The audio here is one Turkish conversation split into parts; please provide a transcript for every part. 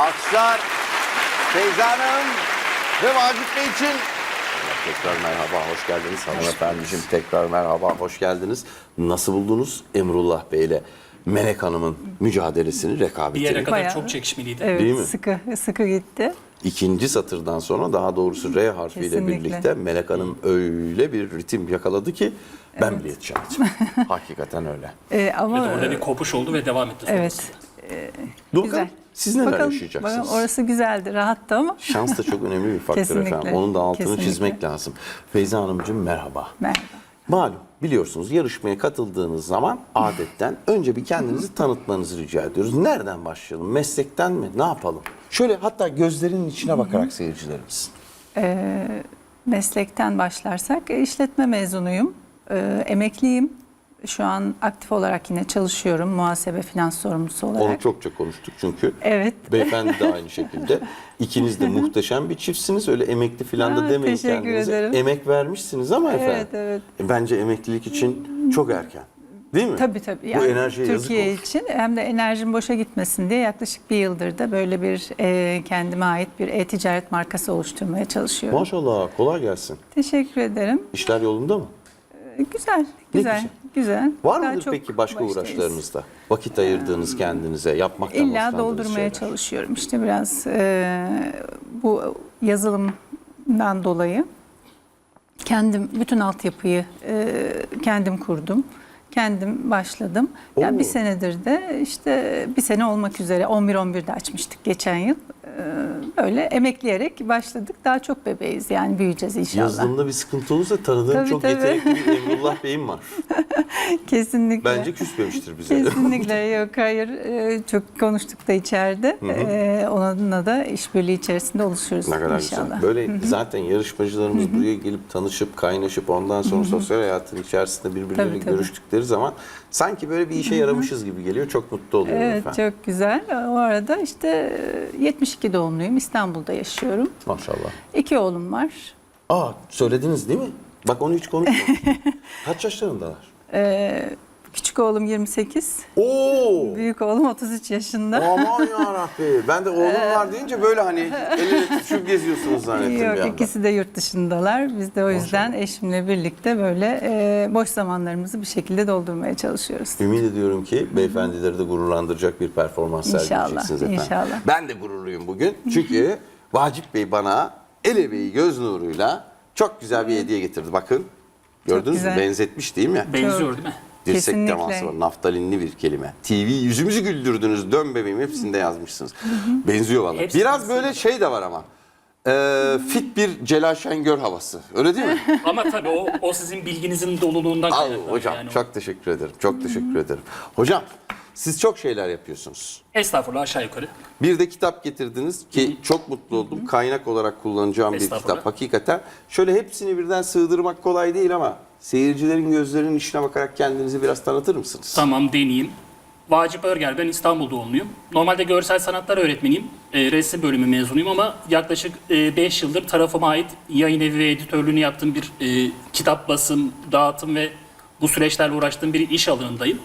Alkışlar Feyza Hanım ve Vacip Bey için. Tekrar merhaba, hoş geldiniz. Hanımefendiciğim tekrar merhaba, hoş geldiniz. Nasıl buldunuz Emrullah Bey ile Melek Hanım'ın mücadelesini, Bir rekabetini? yere kadar Bayağı- çok çekişmeliydi. Evet, Değil mi? sıkı sıkı gitti. İkinci satırdan sonra daha doğrusu R harfiyle Kesinlikle. birlikte Melek Hanım öyle bir ritim yakaladı ki ben bile yetişemedim. Hakikaten öyle. Ee, ama Evet, orada bir kopuş oldu ve devam etti. evet, sonrasında. Dur güzel. Siz neler bakalım, yaşayacaksınız? bakalım, orası güzeldi, rahattı ama Şans da çok önemli bir faktör Kesinlikle, efendim. Onun da altını kesinlikle. çizmek lazım. Feyza Hanımcığım merhaba. merhaba. Malum biliyorsunuz yarışmaya katıldığınız zaman adetten önce bir kendinizi tanıtmanızı rica ediyoruz. Nereden başlayalım? Meslekten mi? Ne yapalım? Şöyle hatta gözlerinin içine bakarak seyircilerimiz. Meslekten başlarsak e, işletme mezunuyum, Ee, emekliyim. Şu an aktif olarak yine çalışıyorum muhasebe finans sorumlusu olarak. Onu çokça konuştuk çünkü. Evet. Beyefendi de aynı şekilde. İkiniz de muhteşem bir çiftsiniz. Öyle emekli falan da demeyin teşekkür kendinize. ederim. Emek vermişsiniz ama efendim. Evet, evet. e, Bence emeklilik için çok erken. Değil mi? Tabii tabii. Bu enerjiye Türkiye yazık olur. için hem de enerjim boşa gitmesin diye yaklaşık bir yıldır da böyle bir e, kendime ait bir e-ticaret markası oluşturmaya çalışıyorum. Maşallah kolay gelsin. Teşekkür ederim. İşler yolunda mı? E, Güzel, güzel, güzel. Güzel. Var Daha mıdır çok peki başka baştayız. uğraşlarınızda? Vakit ayırdığınız kendinize, yapmaktan İlla doldurmaya şeyler? çalışıyorum. İşte biraz e, bu yazılımdan dolayı kendim bütün altyapıyı e, kendim kurdum. Kendim başladım. Oo. Ya bir senedir de işte bir sene olmak üzere 11-11'de açmıştık geçen yıl. E, böyle emekleyerek başladık. Daha çok bebeğiz yani büyüyeceğiz inşallah. Yazılımda bir sıkıntı olursa tanıdığım Tabii, çok tabii. yetenekli bir Emrullah Bey'im var. Kesinlikle. Bence küsmemiştir bize. Kesinlikle yok hayır Ee, çok konuştuk da içeride Ee, onunla da işbirliği içerisinde oluşuruz Ne kadar inşallah. güzel. Böyle zaten yarışmacılarımız buraya gelip tanışıp kaynaşıp ondan sonra sosyal hayatın içerisinde birbirleriyle Tabii, tabii. görüştükleri zaman sanki böyle bir işe yaramışız gibi geliyor. Çok mutlu oluyorum Evet efendim. çok güzel. O arada işte e, 72 doğumluyum. İstanbul'da yaşıyorum. Maşallah. İki oğlum var. Aa söylediniz değil mi? Bak onu hiç konuşmadık. Kaç yaşlarındalar? Ee, küçük oğlum 28. Oo! Büyük oğlum 33 yaşında. Aman yarabbi. Ben de oğlum var deyince böyle hani el ele tutuşup geziyorsunuz zannettim bir Yok anda. ikisi de yurt dışındalar. Biz de o yüzden eşimle birlikte böyle e, boş zamanlarımızı bir şekilde doldurmaya çalışıyoruz. Ümit ediyorum ki beyefendileri de gururlandıracak bir performans İnşallah, sergileyeceksiniz efendim. inşallah. Ben de gururluyum bugün. Çünkü Vacip Bey bana el emeği göz nuruyla çok güzel bir hediye getirdi. Bakın. Gördünüz mü? güzel. Benzetmiş değil mi? Benziyor değil mi? Dirsek Kesinlikle. teması var. Naftalinli bir kelime. TV yüzümüzü güldürdünüz. Dön bebeğim hepsinde yazmışsınız. Benziyor valla. Hepsi Biraz böyle şey de var ama. Ee, fit bir Celal Şengör havası. Öyle değil mi? Ama tabii o, o sizin bilginizin doluluğundan Al kaynaklanıyor. hocam yani o. çok teşekkür ederim. Çok teşekkür ederim. Hocam siz çok şeyler yapıyorsunuz. Estağfurullah aşağı yukarı. Bir de kitap getirdiniz ki çok mutlu oldum. Kaynak olarak kullanacağım bir kitap hakikaten. Şöyle hepsini birden sığdırmak kolay değil ama seyircilerin gözlerinin içine bakarak kendinizi biraz tanıtır mısınız? Tamam deneyeyim. Vacip Örger, ben İstanbul doğumluyum. Normalde görsel sanatlar öğretmeniyim. E, resim bölümü mezunuyum ama yaklaşık 5 yıldır tarafıma ait yayın evi ve editörlüğünü yaptığım bir e, kitap basım, dağıtım ve bu süreçlerle uğraştığım bir iş alanındayım.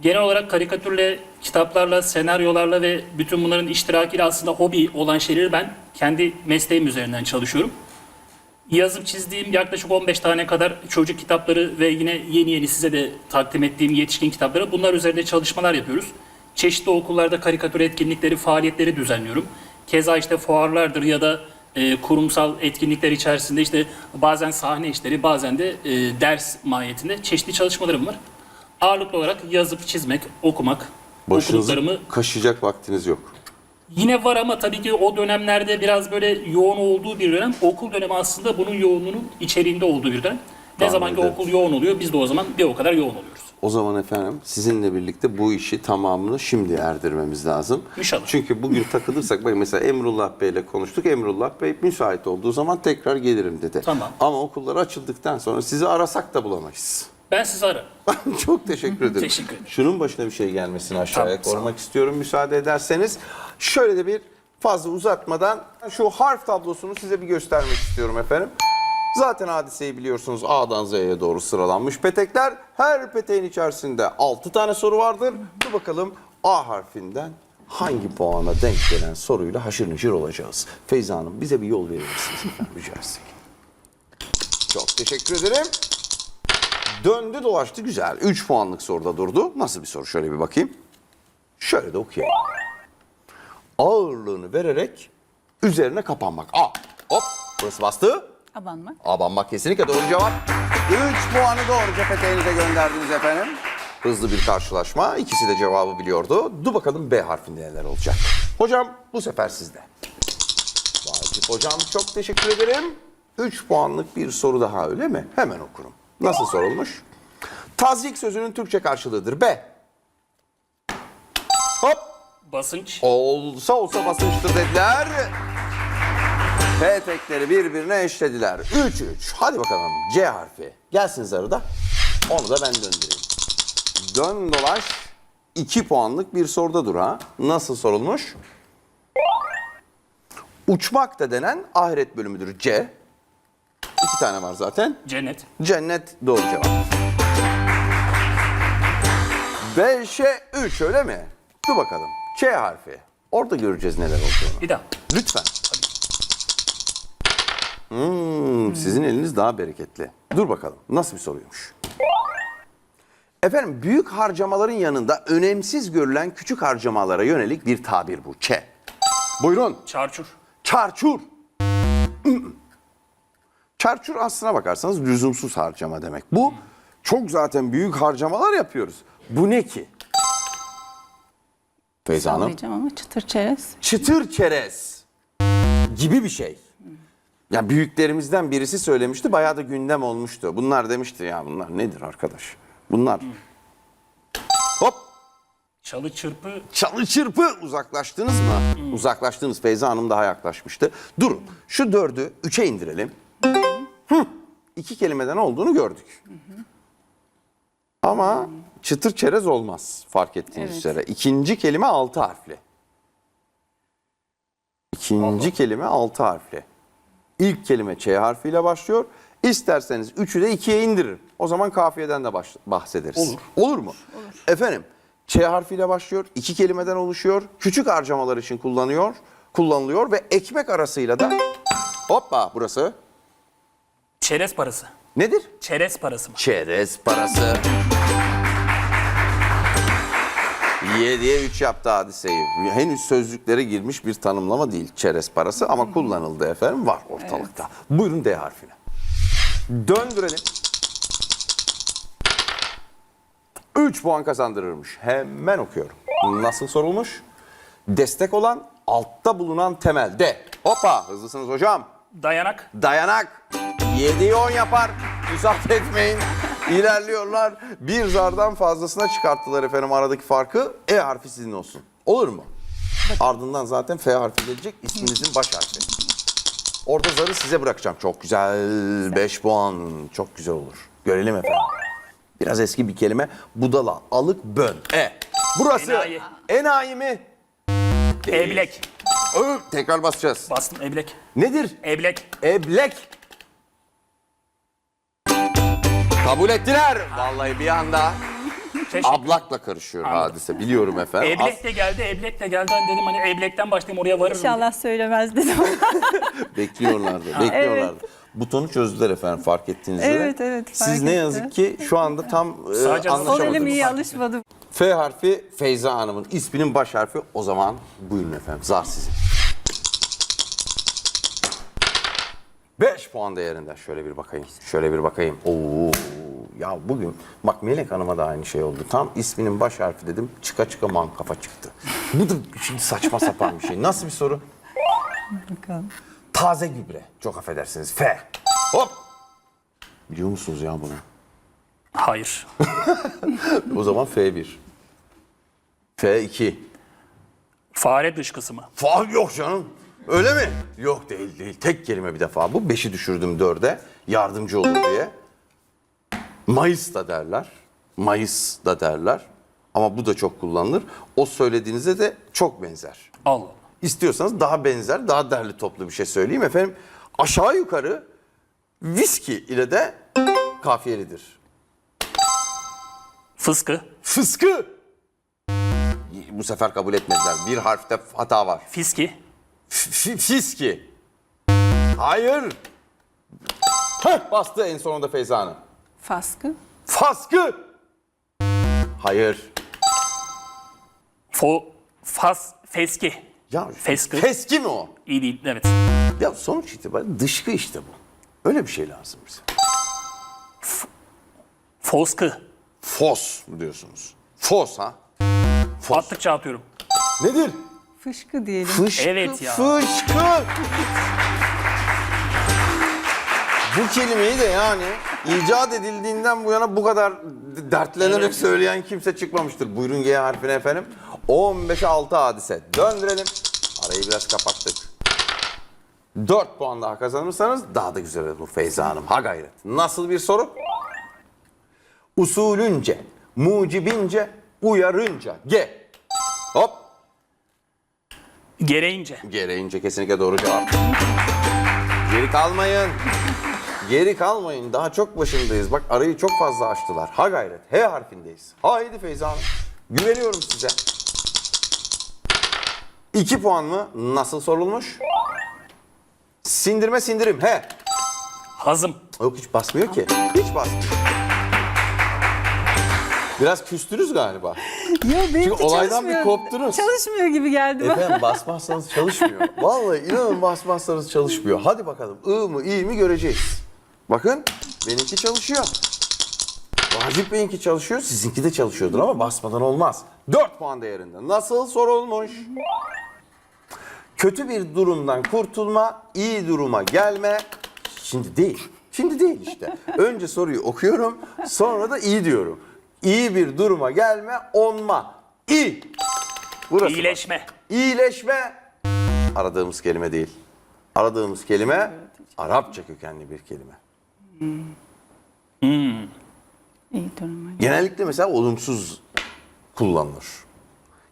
Genel olarak karikatürle, kitaplarla, senaryolarla ve bütün bunların iştirakiyle aslında hobi olan şeyleri ben kendi mesleğim üzerinden çalışıyorum. Yazıp çizdiğim yaklaşık 15 tane kadar çocuk kitapları ve yine yeni yeni size de takdim ettiğim yetişkin kitapları bunlar üzerinde çalışmalar yapıyoruz. Çeşitli okullarda karikatür etkinlikleri, faaliyetleri düzenliyorum. Keza işte fuarlardır ya da e, kurumsal etkinlikler içerisinde işte bazen sahne işleri, bazen de e, ders mahiyetinde çeşitli çalışmalarım var. Ağırlıklı olarak yazıp çizmek, okumak, Başınızı okuduklarımı kaşıyacak vaktiniz yok. Yine var ama tabii ki o dönemlerde biraz böyle yoğun olduğu bir dönem. Okul dönemi aslında bunun yoğunluğunun içeriğinde olduğu bir dönem. Ne Tahmin zaman ki ederim. okul yoğun oluyor biz de o zaman bir o kadar yoğun oluyoruz. O zaman efendim sizinle birlikte bu işi tamamını şimdi erdirmemiz lazım. İnşallah. Çünkü bugün takılırsak bak mesela Emrullah Bey ile konuştuk. Emrullah Bey müsait olduğu zaman tekrar gelirim dedi. Tamam. Ama okullar açıldıktan sonra sizi arasak da bulamayız. Ben sizi ararım. Çok teşekkür ederim. Teşekkür ederim. Şunun başına bir şey gelmesini aşağıya Tamam, sağ ol. koymak istiyorum müsaade ederseniz. Şöyle de bir fazla uzatmadan şu harf tablosunu size bir göstermek istiyorum efendim. Zaten hadiseyi biliyorsunuz A'dan Z'ye doğru sıralanmış petekler. Her peteğin içerisinde 6 tane soru vardır. Dur bakalım A harfinden hangi puana denk gelen soruyla haşır neşir olacağız. Feyza Hanım bize bir yol verir misiniz efendim rica etsek. Çok teşekkür ederim. Döndü dolaştı güzel. 3 puanlık soruda durdu. Nasıl bir soru şöyle bir bakayım. Şöyle de okuyayım. Ağırlığını vererek üzerine kapanmak. A. Hop. Burası bastı. Abanmak. Abanmak kesinlikle doğru cevap. 3 puanı doğru peteğinize gönderdiniz efendim. Hızlı bir karşılaşma. İkisi de cevabı biliyordu. Dur bakalım B harfinde neler olacak. Hocam bu sefer sizde. Vacip hocam çok teşekkür ederim. 3 puanlık bir soru daha öyle mi? Hemen okurum. Nasıl sorulmuş? Tazyik sözünün Türkçe karşılığıdır. B. Hop. Basınç. Olsa olsa basınçtır dediler. Petekleri birbirine eşlediler. 3-3. Hadi bakalım C harfi. Gelsin zarıda. Onu da ben döndüreyim. Dön dolaş. 2 puanlık bir soruda dur ha. Nasıl sorulmuş? Uçmak da denen ahiret bölümüdür C. İki tane var zaten. Cennet. Cennet doğru cevap. 5'e 3 öyle mi? Dur bakalım. Ç harfi. Orada göreceğiz neler olduğunu. Bir daha. Lütfen. Hmm, sizin eliniz daha bereketli. Dur bakalım nasıl bir soruymuş. Efendim büyük harcamaların yanında önemsiz görülen küçük harcamalara yönelik bir tabir bu. Ç. Buyurun. Çarçur. Çarçur. Çarçur aslına bakarsanız lüzumsuz harcama demek. Bu çok zaten büyük harcamalar yapıyoruz. Bu ne ki? Feyza Hanım. Sallayacağım ama çıtır çerez. Çıtır çerez gibi bir şey. Ya büyüklerimizden birisi söylemişti bayağı da gündem olmuştu. Bunlar demişti ya bunlar nedir arkadaş? Bunlar hop Çalı çırpı. Çalı çırpı uzaklaştınız mı? Uzaklaştınız. Feyza Hanım daha yaklaşmıştı. Durun. Şu dördü üçe indirelim. Hı. İki kelimeden olduğunu gördük. Ama çıtır çerez olmaz fark ettiğiniz Evet. üzere. İkinci kelime altı harfli. İkinci kelime altı harfli. İlk kelime Ç harfiyle başlıyor. İsterseniz üçü de ikiye indiririm. O zaman kafiyeden de bahsederiz. Olur. Olur mu? Efendim Ç harfiyle başlıyor. iki kelimeden oluşuyor. Küçük harcamalar için kullanıyor, kullanılıyor ve ekmek arasıyla da hoppa burası Çerez parası. nedir? Çerez parası mı? Çerez parası. 7'ye 3 yaptı hadiseyi. Henüz sözlüklere girmiş bir tanımlama değil çerez parası ama kullanıldı efendim var ortalıkta. Buyurun D harfine. Döndürelim. 3 puan kazandırırmış. Hemen okuyorum. Nasıl sorulmuş? Destek olan altta bulunan temelde. Hoppa hızlısınız hocam. Dayanak. Dayanak 7'yi 10 yapar. Müsaade etmeyin. İlerliyorlar. Bir zardan fazlasına çıkarttılar efendim aradaki farkı. E harfi sizin olsun. Olur mu? Ardından zaten F harfi gelecek. isminizin baş harfi. Orada zarı size bırakacağım. Çok güzel. 5 puan. Çok güzel olur. Görelim efendim. Biraz eski bir kelime. Budala, alık, bön. E. Burası Enayi. enayi mi? Eblek. Ö, tekrar basacağız. Bastım eblek. Nedir? Eblek. Eblek. Kabul ettiler. Vallahi bir anda Teşekkür. ablakla karışıyor hadise. Biliyorum efendim. Eblek de geldi, eblek de geldi. Hani dedim hani eblekten başlayayım oraya varırım. İnşallah söylemez dedim. Bekliyorlardı. bekliyorlardı. Butonu çözdüler efendim fark ettiğiniz üzere. Evet, evet, fark Siz ne etti. yazık ki şu anda tam e, Sadece Sol elim anlaşamadınız. iyi alışmadı. F harfi Feyza Hanım'ın isminin baş harfi. O zaman buyurun efendim. Zar sizin. 5 puan değerinde. Şöyle bir bakayım. Şöyle bir bakayım. Oo, ya bugün bak Melek Hanım'a da aynı şey oldu. Tam isminin baş harfi dedim. Çıka çıka man kafa çıktı. Bu da şimdi saçma sapan bir şey. Nasıl bir soru? Bakalım. Taze gübre. Çok affedersiniz. F. Hop. Biliyor musunuz ya bunu? Hayır. O zaman F1. F2. Fare dışkısı mı? Faal yok canım. Öyle mi? Yok değil değil. Tek kelime bir defa bu. Beşi düşürdüm dörde. Yardımcı olur diye. Mayıs da derler. Mayıs da derler. Ama bu da çok kullanılır. O söylediğinize de çok benzer. Allah. İstiyorsanız daha benzer, daha derli toplu bir şey söyleyeyim efendim. Aşağı yukarı viski ile de kafiyelidir. Fıskı. Fıskı. bu sefer kabul etmediler. Bir harfte hata var. Fiski. Fiski. Hayır. Heh, bastı en sonunda Feyza Hanım. Faskı. Faskı. Hayır. Fo, fas, feski. Ya Feskı. Feski mi o? İyi değil, evet. Ya sonuç itibariyle dışkı işte bu. Öyle bir şey lazım bize. Foskı. Fos mu diyorsunuz? Fos ha? Fos. Attıkça atıyorum. Nedir? Fışkı diyelim. Fışkı. Evet ya. Fışkı. Bu kelimeyi de yani icat edildiğinden bu yana bu kadar dertlenerek söyleyen kimse çıkmamıştır. Buyurun G harfine efendim. 15'e 6 hadise. Döndürelim. Arayı biraz kapattık. 4 puan daha kazanırsanız daha da güzel olur Feyza Hanım. Ha gayret. Nasıl bir soru? Usulünce, mucibince, uyarınca. G. Hop. Gereğince. Gereğince kesinlikle doğru cevap. Geri kalmayın. Geri kalmayın. Daha çok başındayız. Bak arayı çok fazla açtılar. Ha gayret. H harfindeyiz. Haydi Feyza Hanım. Güveniyorum size. İki puan mı? Nasıl sorulmuş? Sindirme sindirim. He. Hazım. Yok hiç basmıyor ki. Hiç basmıyor. Biraz küstünüz galiba. Yo, benimki Çünkü olaydan bir koptunuz. Çalışmıyor gibi geldi bana. Efendim basmazsanız çalışmıyor. Vallahi inanın basmazsanız çalışmıyor. Hadi bakalım I mı iyi mi göreceğiz. Bakın benimki çalışıyor. Vacip Bey'inki çalışıyor, sizinki de çalışıyordur ama basmadan olmaz. 4 puan değerinde. Nasıl sorulmuş? Kötü bir durumdan kurtulma, iyi duruma gelme. Şimdi değil. Şimdi değil işte. Önce soruyu okuyorum, sonra da iyi diyorum. İyi bir duruma gelme, onma. İyi. Burası bak. İyileşme. İyileşme aradığımız kelime değil. Aradığımız kelime Arapça kökenli bir kelime. İyi duruma. Genellikle mesela olumsuz kullanılır.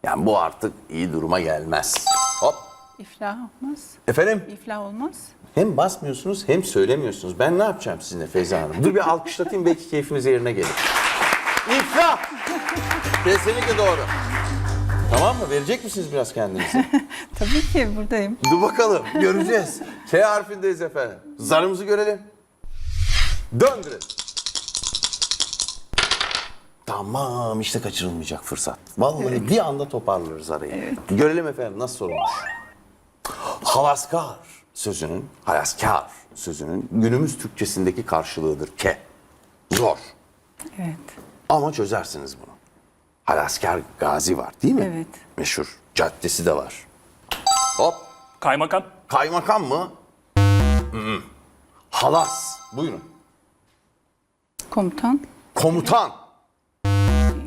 Yani bu artık iyi duruma gelmez. Hop. İflah olmaz. Efendim İflah olmaz. hem basmıyorsunuz hem söylemiyorsunuz. Ben ne yapacağım sizinle Feyza Hanım? Dur bir alkışlatayım belki keyfiniz yerine gelir. İflah. Kesinlikle doğru. Tamam mı? Verecek misiniz biraz kendinizi? Tabii ki buradayım. Dur bakalım göreceğiz. K harfindeyiz efendim. Zarımızı görelim. Döndürelim. Tamam işte kaçırılmayacak fırsat. Vallahi bir anda toparlarız arayı. Görelim efendim nasıl sorulmuş. Halaskar sözünün, halaskar sözünün günümüz Türkçesindeki karşılığıdır ke. Zor Evet. Ama çözersiniz bunu. Halaskar Gazi var değil mi? Evet. Meşhur caddesi de var. Hop Kaymakam. Kaymakam mı? Hı. Halas. Buyurun. Komutan. Komutan.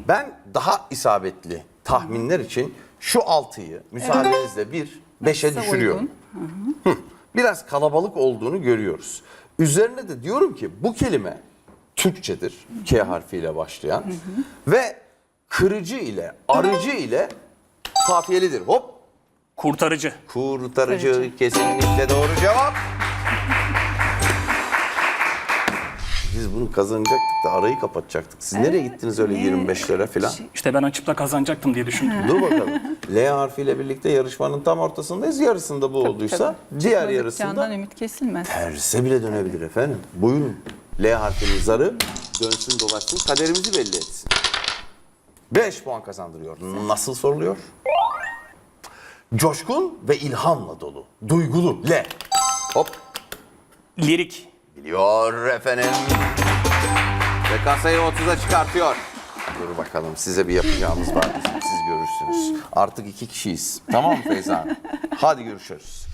Ben daha isabetli tahminler için şu altıyı müsaadenizle bir beşe düşürüyorum. Biraz kalabalık olduğunu görüyoruz. Üzerine de diyorum ki bu kelime Türkçedir. K harfiyle başlayan. Ve kırıcı ile arıcı ile kafiyelidir. Hop Kurtarıcı. Kurtarıcı Kurtarıcı. kesinlikle doğru cevap. Biz bunu kazanacaktık da arayı kapatacaktık. Siz nereye gittiniz öyle 25'lere falan? İşte ben açıp da kazanacaktım diye düşündüm. Dur bakalım. L harfiyle birlikte yarışmanın tam ortasındayız. Yarısında bu olduysa Tabii. diğer Çıkmadık, yarısında ümit kesilmez. terse bile dönebilir efendim. Buyurun. L harfinin zarı dönsün dolaşsın kaderimizi belli etsin. 5 puan kazandırıyor. Nasıl soruluyor? Coşkun ve ilhamla dolu. Duygulu. L. Hop. Lirik. Biliyor efendim. Ve kasayı 30'a çıkartıyor. Dur bakalım size bir yapacağımız var. Siz görürsünüz. Artık iki kişiyiz. Tamam mı Feyza Hanım? Hadi görüşürüz.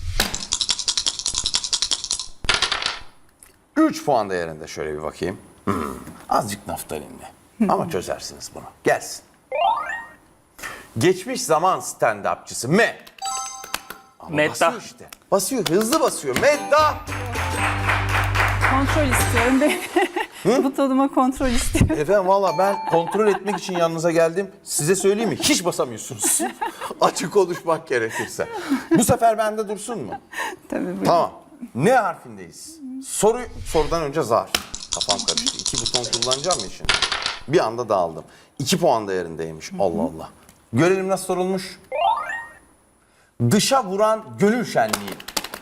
3 puan değerinde şöyle bir bakayım. Hmm, azıcık naftalinli. Ama çözersiniz bunu. Gelsin. Geçmiş zaman stand-upçısı M. Ama Medda. basıyor işte. Basıyor, hızlı basıyor. Medda. Kontrol istiyorum ben. Butonuma kontrol istiyorum. Efendim valla ben kontrol etmek için yanınıza geldim. Size söyleyeyim mi? Hiç basamıyorsunuz. Açık konuşmak gerekirse. Bu sefer bende dursun mu? Tabii buyurun. Tamam. Ne harfindeyiz? Soru sorudan önce zar. Kafam karıştı. İki buton kullanacağım ya şimdi. Bir anda dağıldım. İki puan değerindeymiş. Allah Allah. Görelim nasıl sorulmuş. Dışa vuran gönül şenliği.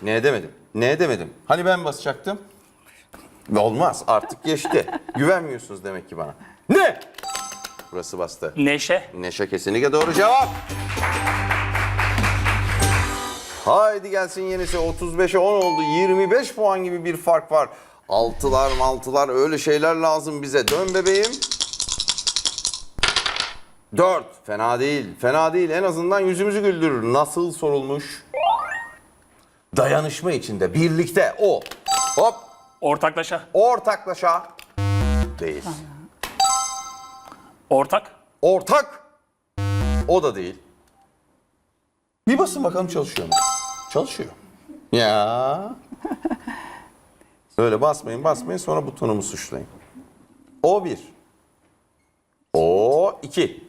Ne demedim? Ne demedim? Hani ben basacaktım? Olmaz artık geçti. Güvenmiyorsunuz demek ki bana. Ne? Burası bastı. Neşe. Neşe kesinlikle doğru cevap. Haydi gelsin yenisi 35'e 10 oldu. 25 puan gibi bir fark var. Altılar maltılar öyle şeyler lazım bize. Dön bebeğim. 4. Fena değil. Fena değil. En azından yüzümüzü güldürür. Nasıl sorulmuş? Dayanışma içinde, birlikte o. Hop. Ortaklaşa. Ortaklaşa. Değil. Ortak. Ortak. O da değil. Bir basın bakalım çalışıyor mu? Çalışıyor. Ya. Böyle basmayın basmayın sonra butonumu suçlayın. O bir. O iki.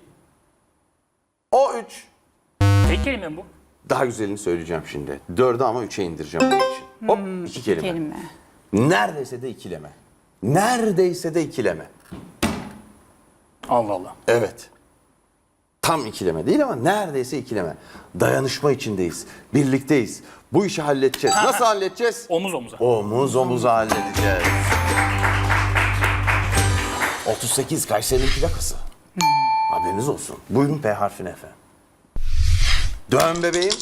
O üç. Tek kelime mi bu? Daha güzelini söyleyeceğim şimdi. Dördü ama üçe indireceğim bunun için. Hop iki kelime. Kelime. Neredeyse de ikileme. Neredeyse de ikileme. Allah Allah. Evet. Tam ikileme değil ama neredeyse ikileme. Dayanışma içindeyiz. Birlikteyiz. Bu işi halledeceğiz. Nasıl halledeceğiz? Omuz omuza. Omuz omuza halledeceğiz. 38 Kayseri'nin plakası. Haberiniz olsun. Buyurun P harfine efendim. Dön bebeğim.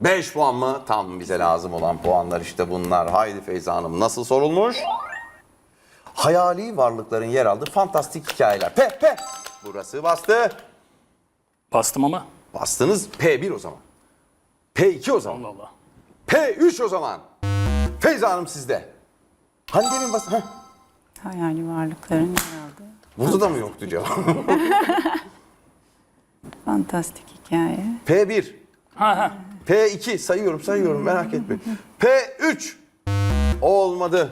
5 puan mı? Tam bize lazım olan puanlar işte bunlar. Haydi Feyza Hanım nasıl sorulmuş? Hayali varlıkların yer aldığı fantastik hikayeler. P, P. Burası bastı. Bastım ama. Bastınız P1 o zaman. P2 o zaman. Allah Allah. P3 o zaman. Feyza Hanım sizde. Hani demin bas... Heh, Hayali varlıkların yer aldığı. burada da mı yoktu cevap? Fantastik hikaye. P1, Ha ha. P2 sayıyorum sayıyorum merak etmeyin. P3 olmadı.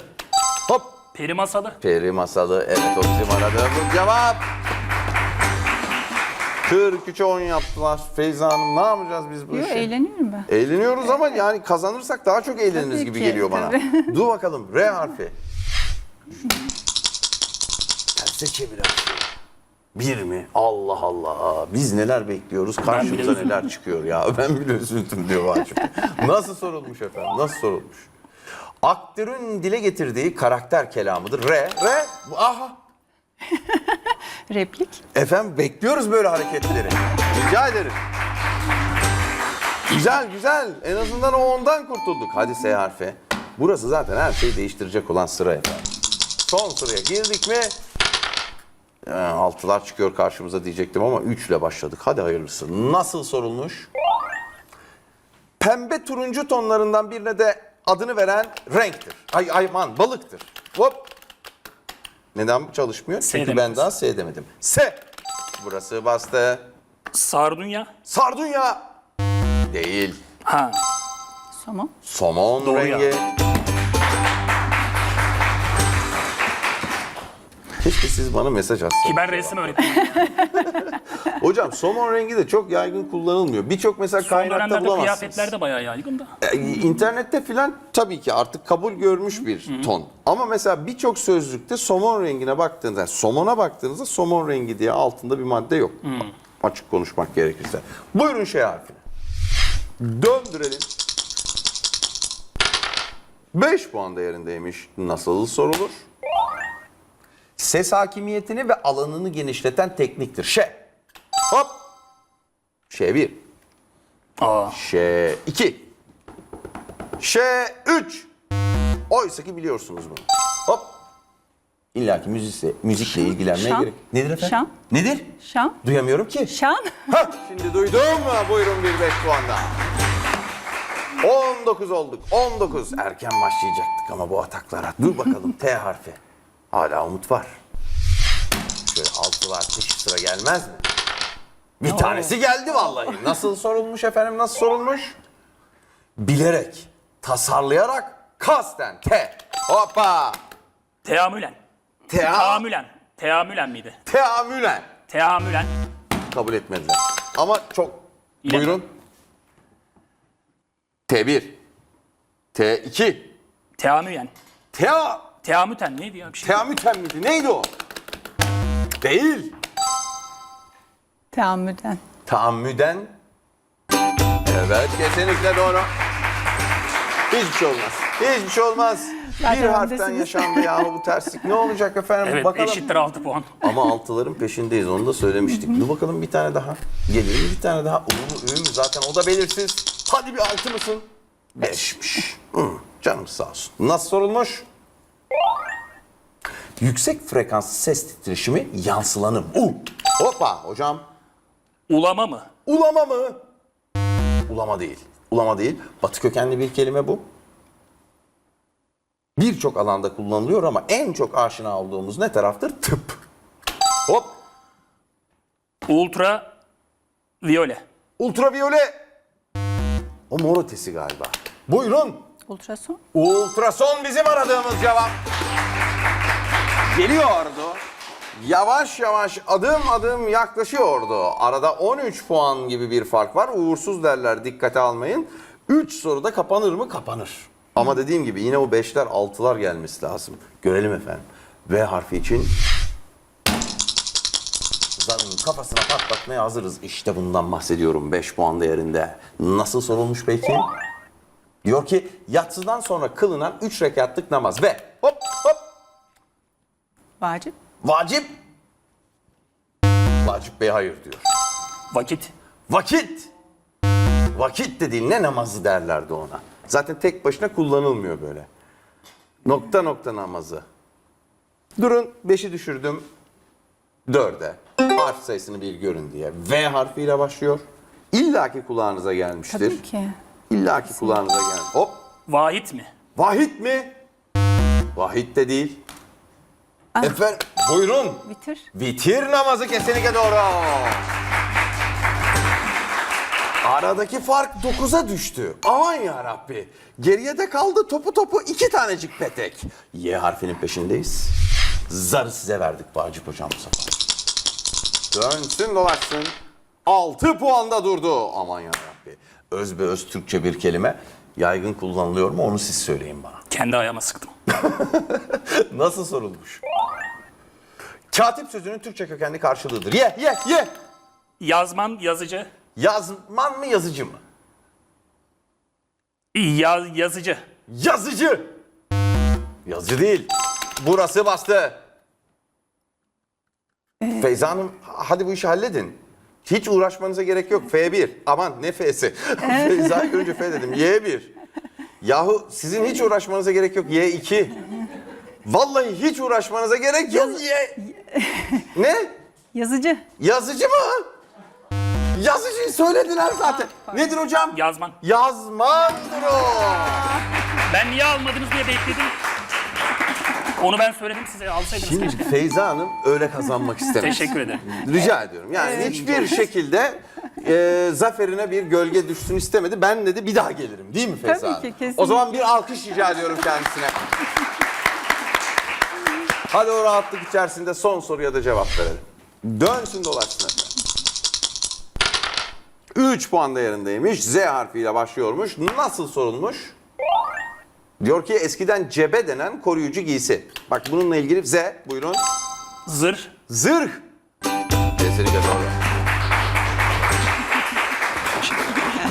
Peri masalı. Peri masalı evet o bizim aradığımız cevap. 43'e 10 yaptılar. Feyza Hanım ne yapacağız biz bu Yo, işi? eğleniyorum ben. Eğleniyoruz ama yani kazanırsak daha çok eğleniriz Tabii gibi ki, geliyor bana. tabii. Dur bakalım R harfi. Terse çevir harfi. Bir mi? Allah Allah. Biz neler bekliyoruz? Karşımıza neler çıkıyor ya. Ben bile üzüldüm diyor Vacip. Nasıl sorulmuş efendim? Nasıl sorulmuş? Aktörün dile getirdiği karakter kelamıdır. R. R. Bu- Aha. Replik. Efendim bekliyoruz böyle hareketleri. Rica ederim. Güzel güzel. En azından o ondan kurtulduk. Hadi S harfi. Burası zaten her şeyi değiştirecek olan sıra efendim. Son sıraya girdik mi? Altılar çıkıyor karşımıza diyecektim ama 3 ile başladık. Hadi hayırlısı. Nasıl sorulmuş? Pembe turuncu tonlarından birine de adını veren renktir. Ay ayman balıktır. Hop. Neden çalışmıyor? S Çünkü ben daha S demedim. S. Burası bastı. Sardunya. Sardunya. Değil. Ha. Somon. Somon Doğru rengi. ya. Keşke siz bana mesaj atsanız. Ki ben resim öğretmenim. Hocam somon rengi de çok yaygın kullanılmıyor. Birçok mesela Son kaynakta dönemlerde bulamazsınız. kıyafetler de bayağı yaygın da. E, İnternette filan tabii ki artık kabul görmüş bir ton. Ama mesela birçok sözlükte somon rengine baktığınızda, somona baktığınızda somon rengi diye altında bir madde yok. Açık konuşmak gerekirse. Buyurun şey harfine. Döndürelim. 5 puan değerindeymiş. Nasıl sorulur? Ses hakimiyetini ve alanını genişleten tekniktir. Şe. Hop. Şe 1. Aa. Ş 2. Ş 3. Oysa ki biliyorsunuz bunu. Hop. İlla ki müzikle, müzikle ilgilenmeye Şan. gerek. Nedir efendim? Şan. Nedir? Şan. Duyamıyorum ki. Şan. Hah, şimdi duydum. Buyurun bir 5 puan daha. 19 olduk. 19. Erken başlayacaktık ama bu ataklara. Dur bakalım T harfi. Hala umut var. Şöyle altılar peşi sıra gelmez mi? Bir tanesi geldi vallahi. Nasıl sorulmuş efendim? Nasıl sorulmuş? Bilerek, tasarlayarak, kasten. T. Hoppa. Teamülen. Tea, Teamülen. Teamülen miydi? teamülen. Teamülen. kabul etmediler. Ama çok Yine buyurun. T1, T2, Teamüyen. Tea, Teamüten neydi ya bir şey? Teamüten miydi? Neydi o? Değil. Teammüden. Taammüden. Evet kesinlikle doğru. Hiçbir şey olmaz. Hiçbir şey olmaz. Zaten bir harften öndesiniz. yaşandı yahu bu terslik. Ne olacak efendim? Evet Bakalım. eşittir 6 puan. Ama altıların peşindeyiz onu da söylemiştik. Dur bakalım bir tane daha. Gelir mi bir tane daha? Ulu mu ü mü? Zaten o da belirsiz. Hadi bir altı mısın? Beşmiş. Hı, canım sağ olsun. Nasıl sorulmuş? Yüksek frekanslı ses titreşimi yansılanım. U. Hoppa hocam. Ulama mı? Ulama mı? Ulama değil. Ulama değil. Batı kökenli bir kelime bu. Birçok alanda kullanılıyor ama en çok aşina olduğumuz ne taraftır? Tıp. Hop. Ultra viyole. Ultraviyole. O mor ötesi galiba. Buyurun. Ultrason. Ultrason bizim aradığımız cevap. Geliyordu. Yavaş yavaş adım adım yaklaşıyordu. Arada 13 puan gibi bir fark var. Uğursuz derler dikkate almayın. 3 soruda kapanır mı? Kapanır. Ama dediğim gibi yine o 5'ler 6'lar gelmesi lazım. Görelim efendim. V harfi için zarın kafasına patlatmaya hazırız. İşte bundan bahsediyorum 5 puan değerinde. Nasıl sorulmuş peki? Diyor ki yatsıdan sonra kılınan 3 rekatlık namaz ve hop hop Vacip. vacip. Vacip Bey hayır diyor. Vakit. Vakit. Vakit dediğin ne namazı derlerdi ona. Zaten tek başına kullanılmıyor böyle. Nokta nokta namazı. Durun 5'i düşürdüm 4'e. Harf sayısını bir görün diye. V harfiyle başlıyor. İlla ki kulağınıza gelmiştir. Tabii ki. İlla ki kulağınıza gel. Hop. Vahit mi? Vahit mi? Vahit de değil. Efendim buyurun. Bitir. Vitir namazı kesinlikle doğru. Aradaki fark 9'a düştü. Aman ya Rabbi. Geriye de kaldı topu topu iki tanecik petek. Y harfinin peşindeyiz. Zarı size verdik Vacip Hocam bu sefer. Dönsün dolaşsın. 6 puanda durdu. Aman ya Rabbi. Öz be öz Türkçe bir kelime. Yaygın kullanılıyor mu onu siz söyleyin bana. Kendi ayağıma sıktım. Nasıl sorulmuş? Katip sözünün Türkçe kökenli karşılığıdır. Ye, ye, ye. Yazman, yazıcı. Yazman mı yazıcı mı? Ya, yazıcı. Yazıcı. Yazıcı değil. Burası bastı. Feyza Hanım hadi bu işi halledin. Hiç uğraşmanıza gerek yok. F1. Aman ne F'si. Feyza'yı görünce F dedim. Y1. Yahu sizin hiç uğraşmanıza gerek yok. Y2. Vallahi hiç uğraşmanıza gerek yok. Y... ne? Yazıcı. Yazıcı mı? Yazıcıyı söylediler zaten. Nedir hocam? Yazman. Yazmandır o. Ben niye almadınız diye bekledim. Onu ben söyledim size alsaydınız Şimdi keşke. Feyza Hanım öyle kazanmak istemez. Teşekkür ederim. Rica ediyorum. Yani hiçbir şekilde e, zaferine bir gölge düşsün istemedi. Ben dedi bir daha gelirim. Değil mi Feyza Tabii Hanım? ki, kesinlikle. O zaman bir alkış rica ediyorum kendisine. Hadi o rahatlık içerisinde son soruya da cevap verelim. Dönsün dolaşsın efendim. 3 puan değerindeymiş. Z harfiyle başlıyormuş. Nasıl sorulmuş? Diyor ki eskiden cebe denen koruyucu giysi. Bak bununla ilgili Z buyurun. Zırh. Zırh. Kesinlikle doğru.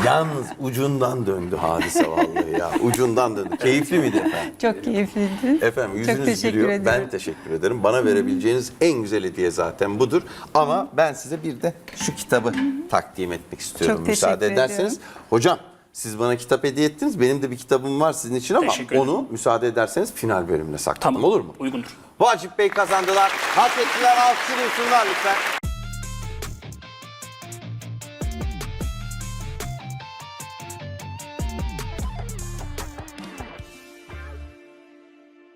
Yalnız ucundan döndü hadise vallahi ya. Ucundan döndü. Keyifli miydi efendim? Çok keyifliydi. Efendim Çok yüzünüz teşekkür gülüyor. ederim. Ben teşekkür ederim. Bana verebileceğiniz en güzel hediye zaten budur. Ama ben size bir de şu kitabı takdim etmek istiyorum. Çok Müsaade ederseniz. Hocam siz bana kitap hediye ettiniz. Benim de bir kitabım var sizin için ama Teşekkür ederim. onu müsaade ederseniz final bölümüne sakladım. Tamam. Olur mu? Uygundur. Vacip Bey kazandılar. Hak ettiler. Alkış buyursunlar lütfen.